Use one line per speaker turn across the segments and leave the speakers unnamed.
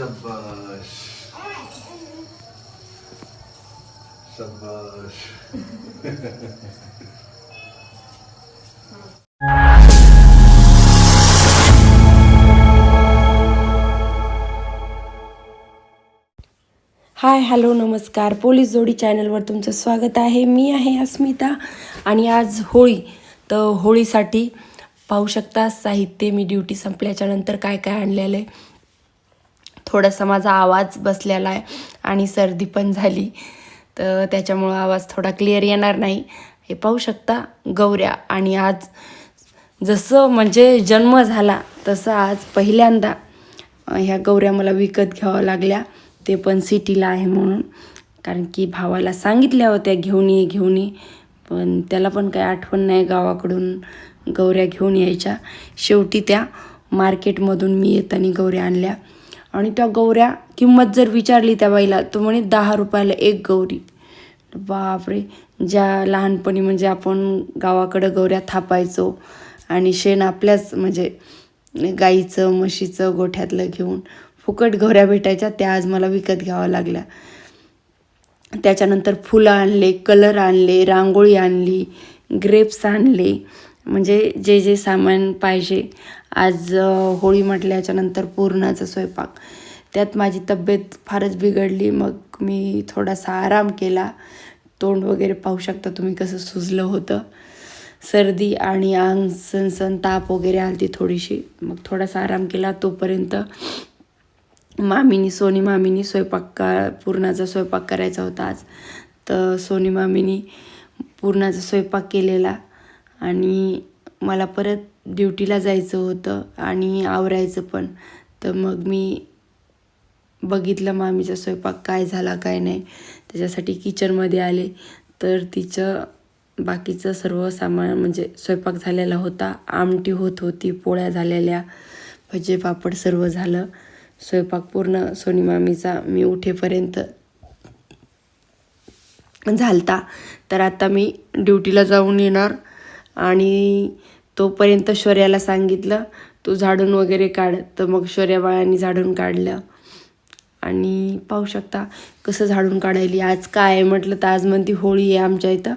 शाबाश शाबाश
हाय हॅलो नमस्कार. पोलीस जोडी चॅनलवर तुमचं स्वागत आहे. मी आहे अस्मिता आणि आज होळी. तर होळीसाठी पाहू शकता साहित्य मी ड्युटी संपल्याच्या नंतर काय काय आणलेलं आहे. थोडासा माझा आवाज बसलेला आहे आणि सर्दी पण झाली. तर त्याच्यामुळं आवाज थोडा क्लिअर येणार नाही. हे पाहू शकता गौऱ्या. आणि आज जसं म्हणजे जन्म झाला तसं आज पहिल्यांदा ह्या गौऱ्या मला विकत घ्याव्या लागल्या. ते पण सिटीला आहे म्हणून. कारण की भावाला सांगितल्या होत्या घेऊन ये घेऊन ये. पण त्याला पण काही आठवण नाही गावाकडून गौऱ्या घेऊन यायच्या. शेवटी त्या मार्केटमधून मी येताना गौऱ्या आणल्या. आणि त्या गौऱ्या किंमत जर विचारली त्या बाईला तो म्हणे दहा रुपयाला एक गौरी. बापरे ज्या लहानपणी म्हणजे आपण गावाकडं गौऱ्या थापायचो आणि शेण आपल्याच म्हणजे गाईचं म्हशीचं गोठ्यातलं घेऊन फुकट गौऱ्या भेटायच्या त्या आज मला विकत घ्याव्या लागल्या. त्याच्यानंतर फुलं आणले कलर आणले रांगोळी आणली ग्रेप्स आणले. म्हणजे जे जे सामान पाहिजे आज होळी म्हटल्याच्यानंतर पूर्णाचा स्वयंपाक. त्यात माझी तब्येत फारच बिघडली मग मी थोडासा आराम केला. तोंड वगैरे पाहू शकता तुम्ही कसं सुजलं होतं. सर्दी आणि अंग सनसन ताप वगैरे आलती थोडीशी मग थोडासा आराम केला. तोपर्यंत मामीनी सोनी मामीनी स्वयंपाक का पुरणाचा स्वयंपाक करायचा होता आज. तर सोनी मामीनी पुरणाचा स्वयंपाक केलेला आणि मला परत ड्युटीला जायचं होतं आणि आवरायचं पण. तर मग मी बघितलं मामीचा स्वयंपाक काय झाला काय नाही? त्याच्यासाठी किचनमध्ये आले. तर तिचं बाकीचं सर्व सामान म्हणजे स्वयंपाक झालेला होता. आमटी होत होती पोळ्या झालेल्या भजे पापड सर्व झालं. स्वयंपाक पूर्ण सोनी मामीचा. मी उठेपर्यंत झालता. तर आता मी ड्युटीला जाऊन येणार आणि तोपर्यंत शौर्याला सांगितलं तू झाडून वगैरे काढ. तर मग शौर्या बाळांनी झाडून काढलं. आणि पाहू शकता कसं झाडून काढायली. आज काय आहे म्हटलं तर आज म्हणती होळी आहे आमच्या इथं.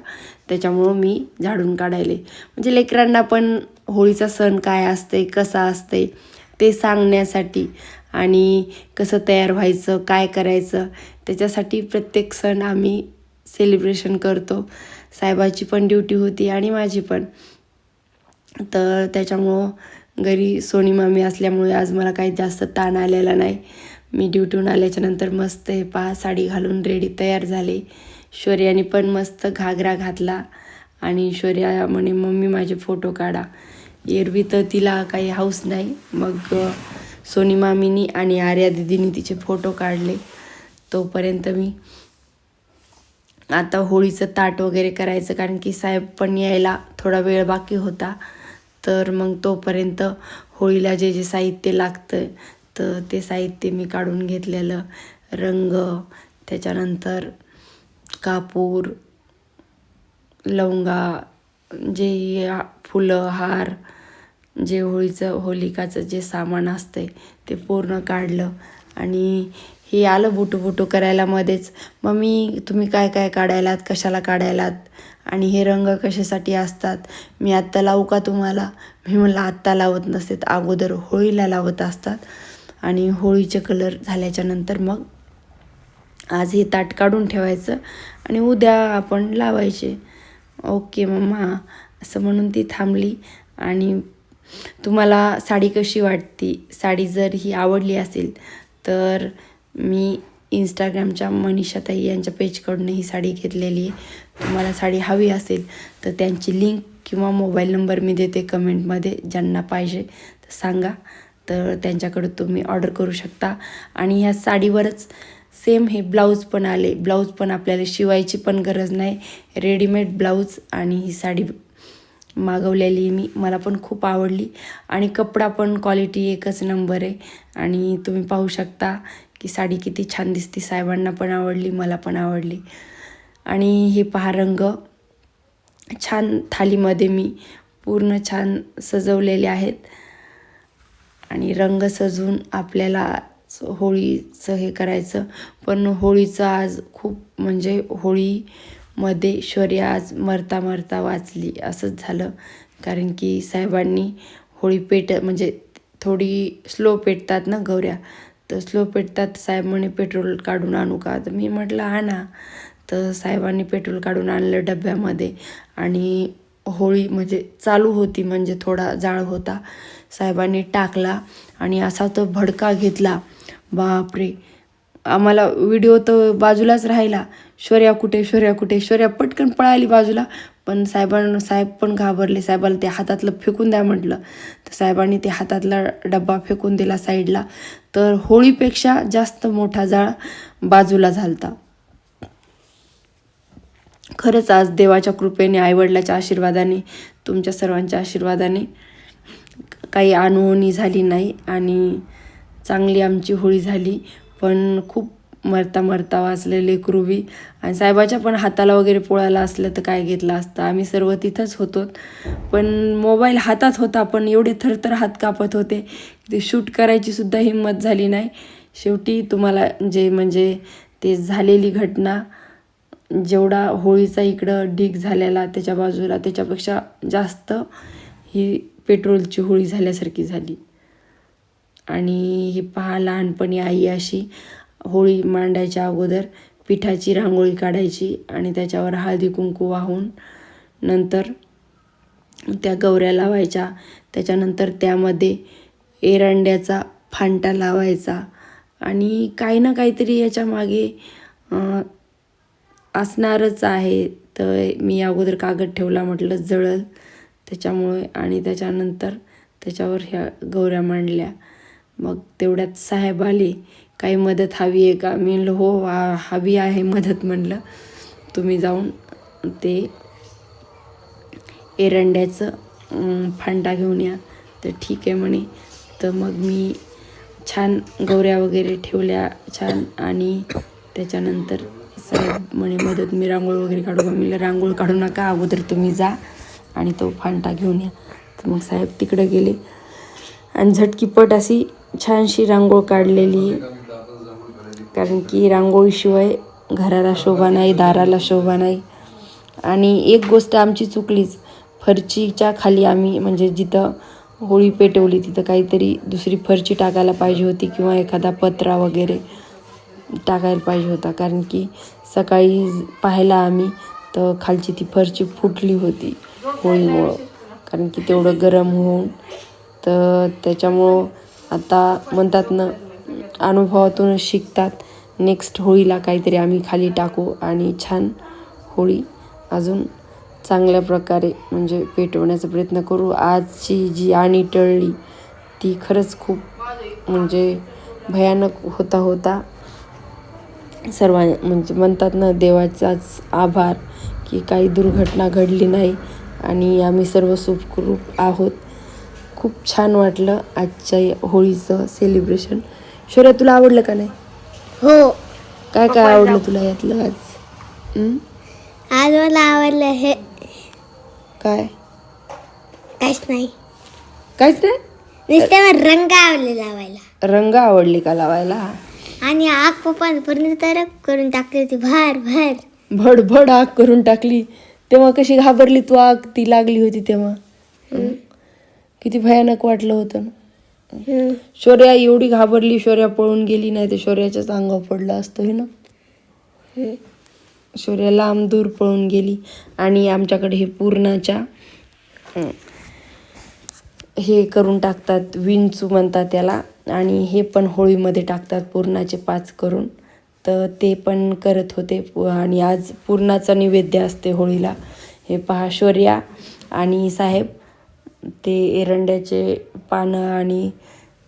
त्याच्यामुळं मी झाडून काढायले. म्हणजे लेकरांना पण होळीचा सण काय असते कसा असते ते सांगण्यासाठी आणि कसं तयार व्हायचं काय करायचं त्याच्यासाठी प्रत्येक सण आम्ही सेलिब्रेशन करतो. साहेबाची पण ड्युटी होती आणि माझी पण. तर त्याच्यामुळं घरी सोनी मामी असल्यामुळे आज मला काही जास्त ताण आलेला नाही. मी ड्युटीहून आल्याच्यानंतर मस्त हे पहा साडी घालून रेडी तयार झाले. शौर्याने पण मस्त घागरा घातला आणि शौर्या म्हणे मम्मी माझे फोटो काढा. एरवी तर तिला काही हाऊस नाही. मग सोनी मामीनी आणि आर्या दिदीनी तिचे फोटो काढले. तोपर्यंत मी आता होळीचं ताट वगैरे करायचं कारण की साहेब पण यायला थोडा वेळ बाकी होता. तर मग तोपर्यंत होळीला जे जे साहित्य लागतं तर ते साहित्य मी काढून घेतलेलं. रंग त्याच्यानंतर कापूर लवंगा जे फुलं हार जे होळीचं होलिकाचं जे सामान असतंय ते पूर्ण काढलं. आणि हे आलं बुटू बुटू करायला मध्येच. मम्मी तुम्ही काय काय काढायलात? कशाला काढायलात? आणि हे रंग कशासाठी असतात? मी आत्ता लावू का तुम्हाला? मी म्हणलं आत्ता लावत नसते अगोदर होळीला लावत असतात. आणि होळीचे कलर झाल्याच्यानंतर मग आज हे ताट काढून ठेवायचं आणि उद्या आपण लावायचे. Okay mamma. असं म्हणून ती थांबली. आणि तुम्हाला साडी कशी वाटती? साडी जर ही आवडली असेल तर मी इंस्टाग्रामच्या मनीषाताई यांच्या पेजकडून ही साडी घेतलेली. आहे तुम्हाला साडी हवी असेल तर त्यांची लिंक किंवा मोबाईल नंबर मी देते कमेंटमध्ये ज्यांना पाहिजे तर सांगा. तर त्यांच्याकडं तुम्ही ऑर्डर करू शकता. आणि ह्या साडीवरच सेम हे ब्लाऊज पण आले. ब्लाऊज पण आपल्याला शिवायची पण गरज नाही. रेडीमेड ब्लाऊज आणि ही साडी मागवलेली मी. मला पण खूप आवडली. आणि कपडा पण क्वालिटी एकच नंबर आहे. आणि तुम्ही पाहू शकता. की साडी किती छान दिसते साहेबांना पण आवडली मला पण आवडली. आणि हे पहा रंग छान थालीमध्ये मी पूर्ण छान सजवलेले आहेत. आणि रंग सजून आपल्याला होळीचं हे करायचं. पण होळीचं आज खूप म्हणजे होळीमध्ये शौर्य आज मरता मरता वाचली. असंच झालं. कारण की साहेबांनी होळी पेट म्हणजे थोडी स्लो पेटतात ना गौऱ्या. तर स्लो पेटतात साहेब म्हणे पेट्रोल काढून आणू का? तर मी म्हटलं आणा तर साहेबांनी पेट्रोल काढून आणलं डब्यामध्ये आणि होळी म्हणजे चालू होती म्हणजे थोडा जाळ होता. साहेबांनी टाकला आणि असा तो भडका घेतला. बापरे! आम्हाला व्हिडिओ तर बाजूलाच राहिला. शौर्या कुठे शौर्या कुठे? शौर्या पटकन पळाली बाजूला. पण साहेबांना साहेब पण घाबरले. साहेबाला ते हातातलं फेकून द्या म्हटलं. तर साहेबांनी ते हातातला डब्बा फेकून दिला साईडला. तर होळीपेक्षा जास्त मोठा जाळ बाजूला झालता. खरंच आज देवाच्या कृपेने आईवडिलाच्या आशीर्वादाने तुमच्या सर्वांच्या आशीर्वादाने काही अनहोणी झाली नाही आणि चांगली आमची होळी झाली. पण खूप मरता मरता वाचले लेकरूबी आणि साहेबाच्या पण हाताला वगैरे पोळायला असलं तर काय घेतलं असतं. आम्ही सर्व तिथंच होतो. पण मोबाईल हातात होता पण एवढे थरथर हात कापत होते. ते शूट करायची सुद्धा हिंमत झाली नाही. शेवटी तुम्हाला जे म्हणजे ते झालेली घटना जेवढा होळीचा इकडं ढीग झालेला त्याच्या बाजूला त्याच्यापेक्षा जास्त ही पेट्रोलची होळी झाल्यासारखी झाली. आणि ही पहा लहानपणी आई अशी होळी मांडायच्या अगोदर पिठाची रांगोळी काढायची आणि त्याच्यावर हळदी कुंकू वाहून नंतर त्या गवऱ्या लावायच्या. त्याच्यानंतर त्यामध्ये एरंड्याचा फांटा लावायचा आणि काही ना काहीतरी याच्यामागे असणारच आहे. तर मी अगोदर कागद ठेवला म्हटलं जळल त्याच्यामुळे आणि त्याच्यानंतर त्याच्यावर ह्या गौऱ्या मांडल्या. मग तेवढ्यात साहेब आले काही मदत हवी आहे का? मी म्हणलं हो हवी आहे मदत म्हणलं. तुम्ही जाऊन ते एरंड्याचं फांडा फांटा घेऊन या. तर ठीक आहे म्हणे. तर मग मी छान गौऱ्या वगैरे ठेवल्या छान आणि त्याच्यानंतर साहेब म्हणे मदत मी रांगोळ वगैरे काढू का? मी म्हणलं रांगोळ काढू नका अगोदर तुम्ही जा आणि तो फांटा घेऊन या. तर मग साहेब तिकडे गेले. आणि झटकीपट अशी छानशी रांगोळ काढलेली. कारण की रांगोळीशिवाय घराला शोभा नाही दाराला शोभा नाही. आणि एक गोष्ट आमची चुकलीच. फरचीच्या खाली आम्ही म्हणजे जिथं होळी पेटवली तिथं काहीतरी दुसरी फरची टाकायला पाहिजे होती किंवा एखादा पत्रा वगैरे टाकायला पाहिजे होता. कारण की सकाळी पाहायला आम्ही तर खालची ती फरची फुटली होती होळीमुळं. कारण की तेवढं गरम होऊन तर त्याच्यामुळं आता म्हणतात ना अनुभवातूनच शिकतात. नेक्स्ट होळीला काहीतरी आम्ही खाली टाकू आणि छान होळी अजून चांगल्या प्रकारे म्हणजे पेटवण्याचा प्रयत्न करू. आजची जी आणि टळली ती खरंच खूप म्हणजे भयानक होता होता. सर्वां म्हणजे म्हणतात ना देवाचाच आभार की काही दुर्घटना घडली नाही आणि आम्ही सर्व सुखरूप आहोत. खूप छान वाटलं आजच्या होळीचं सेलिब्रेशन शौर्य तुला आवडलं का नाही?
हो.
काय काय आवडलं. तुला यातलं आज? हं?
आज मला आवडलं हे.
काय?
काहीच नाही.
काहीच नाही?
नुसत्यावर रंग आवडले लावायला.
रंग आवडली का लावायला?
आणि आग पप्पाने पूर्ण तर करून टाकली होती भर भर.
भड भड आग करून टाकली. तेव्हा कशी घाबरली तू आग? ती लागली होती तेव्हा. हं? किती भयानक वाटलं होतं. ना. शौर्या एवढी घाबरली शौर्या पळून गेली नाही तर शौर्याच्याच अंगावर पडलं असतं हे ना? शौर्या लांब दूर पळून गेली आणि आमच्याकडे हे पूर्णाच्या हे करून टाकतात विंचू म्हणतात त्याला आणि हे पण होळीमध्ये टाकतात पूर्णाचे पाच करून. तर ते पण करत होते आणि आज पूर्णाचा नैवेद्य असते होळीला. हे पहा शौर्या आणि साहेब ते एरंड्याचे पानं आणि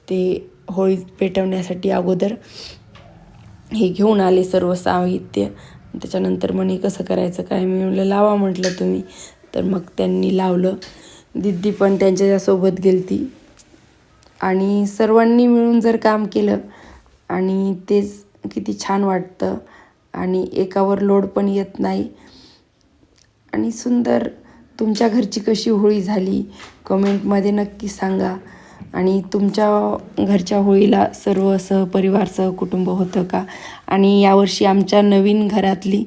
ते होळी पेटवण्यासाठी अगोदर हे घेऊन आले सर्व साहित्य. त्याच्यानंतर म्हणे कसं करायचं? काय? मी म्हणलं लावा म्हटलं तुम्ही. तर मग त्यांनी लावलं. दिद्दी पण त्यांच्यासोबत गेलती. आणि सर्वांनी मिळून जर काम केलं आणि तेच किती छान वाटतं आणि एकावर लोड पण येत नाही. आणि सुंदर तुमच्या घरची कशी होळी झाली? कमेंटमध्ये नक्की सांगा. आणि तुमच्या घरच्या होळीला सर्व सहपरिवार कुटुंब होतं का? आणि यावर्षी आमच्या नवीन घरातली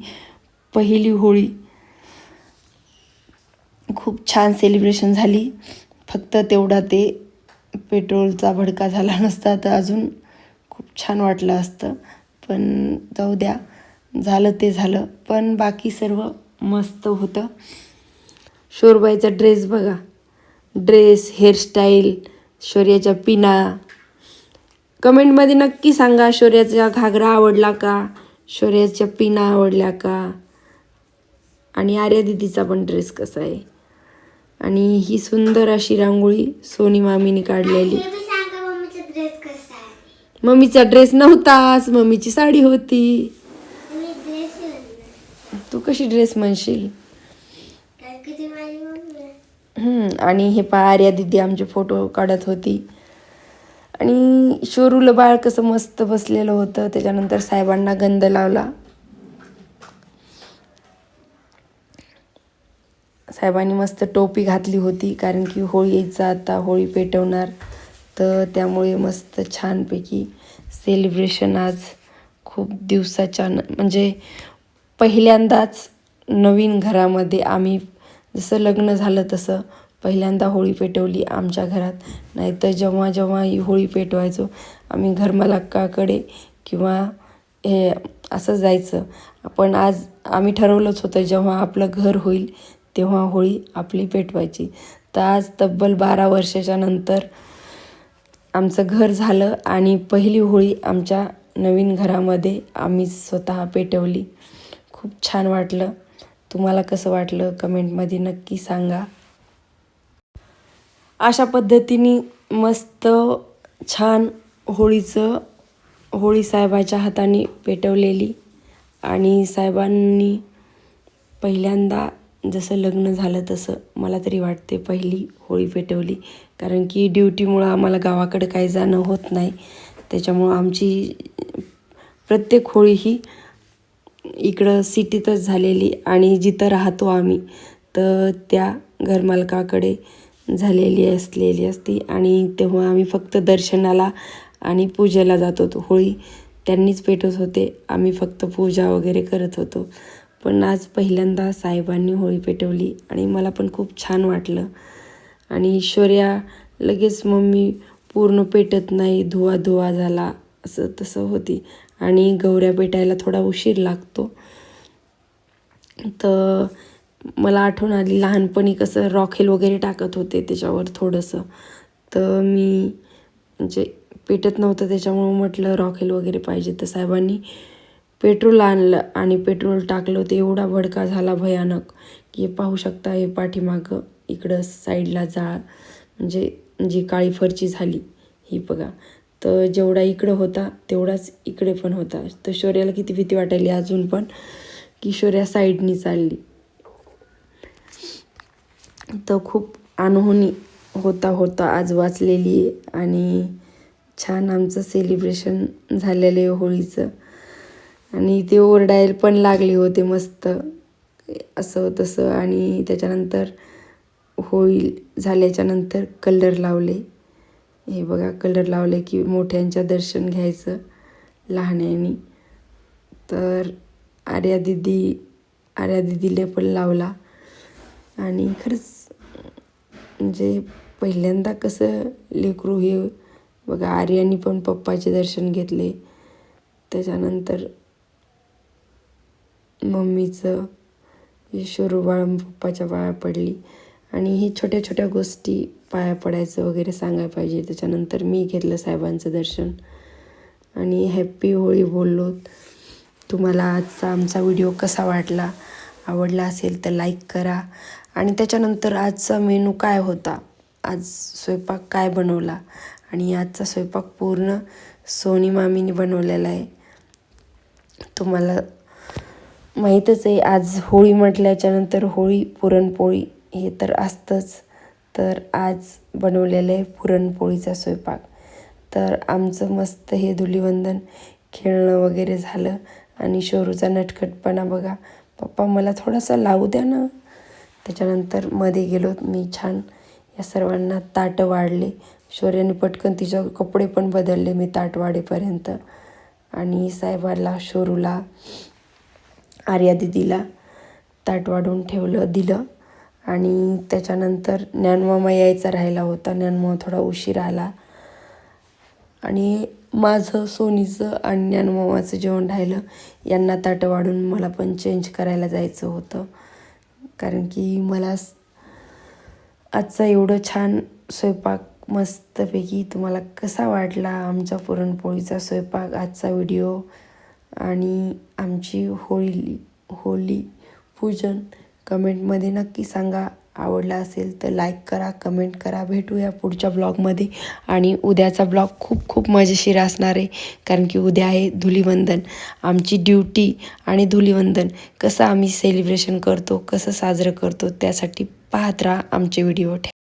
पहिली होळी. खूप छान सेलिब्रेशन झाली. फक्त तेवढा ते पेट्रोलचा भडका झाला नसता तर अजून खूप छान वाटलं असतं. पण जाऊ द्या झालं ते झालं. पण बाकी सर्व मस्त होतं. शोरबाईचा ड्रेस बघा. ड्रेस हेअरस्टाईल शौर्याच्या पिना. कमेंटमध्ये नक्की सांगा शौर्याचा घागरा आवडला का? शौर्याच्या पिना आवडल्या का? आणि आर्या दिदीचा पण ड्रेस कसा आहे? आणि ही सुंदर अशी रांगोळी सोनी मामीने काढलेली.
मम्मीचा ड्रेस
नव्हताच मम्मीची साडी होती. तू कशी ड्रेस म्हणशील
काय किती माझी मम्मी आहे.
हम्म, आणि हे पा आर्या दिदी आमचे फोटो काढत होती. आणि शोरूला बाळ कसं मस्त बसलेलं होतं. त्याच्यानंतर साहेबांना गंध लावला. साहेबांनी मस्त टोपी घातली होती कारण की होळी यायचं आता होळी पेटवणार. तर त्यामुळे मस्त छानपैकी सेलिब्रेशन आज खूप दिवसाच्या न- म्हणजे पहिल्यांदाच नवीन घरामध्ये आम्ही जसं लग्न झालं तसं पहिल्यांदा होळी पेटवली आमच्या घरात. नाहीतर जेव्हा जेव्हा ही होळी पेटवायचो आम्ही घरमालकाकडे किंवा हे असं जायचं. पण आज आम्ही ठरवलंच होतं जेव्हा आपलं घर होईल तेव्हा होळी आपली पेटवायची. तर आज तब्बल बारा वर्षाच्या नंतर आमचं घर झालं आणि पहिली होळी आमच्या नवीन घरामध्ये आम्ही स्वतः पेटवली. खूप छान वाटलं. तुम्हाला कसं वाटलं कमेंटमध्ये नक्की सांगा. अशा पद्धतीने मस्त छान होळीचं होळी साहेबाच्या हाताने पेटवलेली आणि साहेबांनी पहिल्यांदा जसं लग्न झालं तसं मला तरी वाटते पहिली होळी पेटवली. कारण की ड्युटीमुळं आम्हाला गावाकडे काही जाणं होत नाही. त्याच्यामुळं आमची प्रत्येक होळी ही इकडं सिटीतच झालेली आणि जिथं राहतो आम्ही तर त्या घरमालकाकडे झालेली असलेली असती. आणि तेव्हा आम्ही फक्त दर्शनाला आणि पूजेला जात होतो. होळी त्यांनीच पेटवत होते. आम्ही फक्त पूजा वगैरे करत होतो. पण आज पहिल्यांदा साहेबांनी होळी पेटवली आणि मला पण खूप छान वाटलं. आणि ईश्वर्या लगेच मम्मी पूर्ण पेटत नाही धुवा धुवा झाला असं तसं होती. आणि गौऱ्या पेटायला थोडा उशीर लागतो. तर मला आठवण आली लहानपणी कसं रॉकेल वगैरे टाकत होते त्याच्यावर थोडंसं. तर मी म्हणजे पेटत नव्हतं त्याच्यामुळं म्हटलं रॉकेल वगैरे पाहिजे तर साहेबांनी पेट्रोल आणलं आणि पेट्रोल टाकलं ते एवढा भडका झाला भयानक की हे पाहू शकता हे पाठीमागं इकडं साईडला जाळ म्हणजे जी काळी फरची झाली ही बघा. तर जेवढा इकडं होता तेवढाच इकडे पण होता. तर शौर्याला किती भीती वाटायली अजून पण की शौर्या साईडनी चालली. तर खूप अनहोनी होता होता आज वाचलेली आहे आणि छान आमचं सेलिब्रेशन झालेलं आहे होळीचं. आणि ते ओरडायला पण लागले होते मस्त असं तसं. आणि त्याच्यानंतर होळी झाल्याच्यानंतर कलर लावले. हे बघा कलर लावले की मोठ्यांच्या दर्शन घ्यायचं लहान्यांनी. तर आर्या दिदी आर्या दिदीला पण लावला. आणि खरंच म्हणजे पहिल्यांदा कसं लेकरू हे बघा आर्यानी पण पप्पाचे दर्शन घेतले. त्याच्यानंतर मम्मीचं ईश्वरू बाळ पप्पाच्या पाया पडली. आणि ही छोट्या छोट्या गोष्टी पाया पडायचं वगैरे सांगायला पाहिजे. त्याच्यानंतर मी घेतलं साहेबांचं दर्शन. आणि हॅप्पी होळी बोललो. तुम्हाला आजचा आमचा व्हिडिओ कसा वाटला? आवडला असेल तर लाईक करा. आणि त्याच्यानंतर आजचा मेनू काय होता? आज स्वयंपाक काय बनवला? आणि आजचा स्वयंपाक पूर्ण सोनी मामीने बनवलेला आहे. तुम्हाला माहीतच आहे आज होळी म्हटल्याच्यानंतर होळी पुरणपोळी हे तर असतंच. तर आज बनवलेलं आहे पुरणपोळीचा स्वयंपाक. तर आमचं मस्त हे धुलीवंदन खेळणं वगैरे झालं आणि शोरूचा नटखटपणा बघा. पप्पा मला थोडासा लावू द्या ना. त्याच्यानंतरमध्ये गेलो मी छान. या सर्वांना ताटं वाढले. शौर्याने पटकन तिचे कपडे पण बदलले मी ताट वाढेपर्यंत. आणि साहेबाला शोरूला आर्या दिदीला ताट वाढून ठेवलं दिलं. आणि त्याच्यानंतर ज्ञानमामा यायचा राहिला होता. ज्ञानमामा थोडा उशीर आला. आणि माझं सोनीचं आणि ज्ञानमामाचं जेवण राहिलं यांना ताटं वाढून मला पण चेंज करायला जायचं होतं. कारण की मला आजचा एवढं छान स्वयंपाक मस्तपैकी तुम्हाला कसा वाटला? आमचा पुरणपोळीचा स्वयंपाक आजचा व्हिडिओ आणि आमची होळी होली पूजन कमेंटमध्ये नक्की सांगा. आवडला असेल तर लाईक करा कमेंट करा. भेटूया पुढच्या ब्लॉगमध्ये आणि उद्याचा ब्लॉग खूप खूप मजेशीर असणार आहे. कारण की उद्या आहे धुलीवंदन. आमची ड्युटी आणि धुलीवंदन. कसं आम्ही सेलिब्रेशन करतो कसं साजरं करतो त्यासाठी पाहत राहा आमचे व्हिडिओ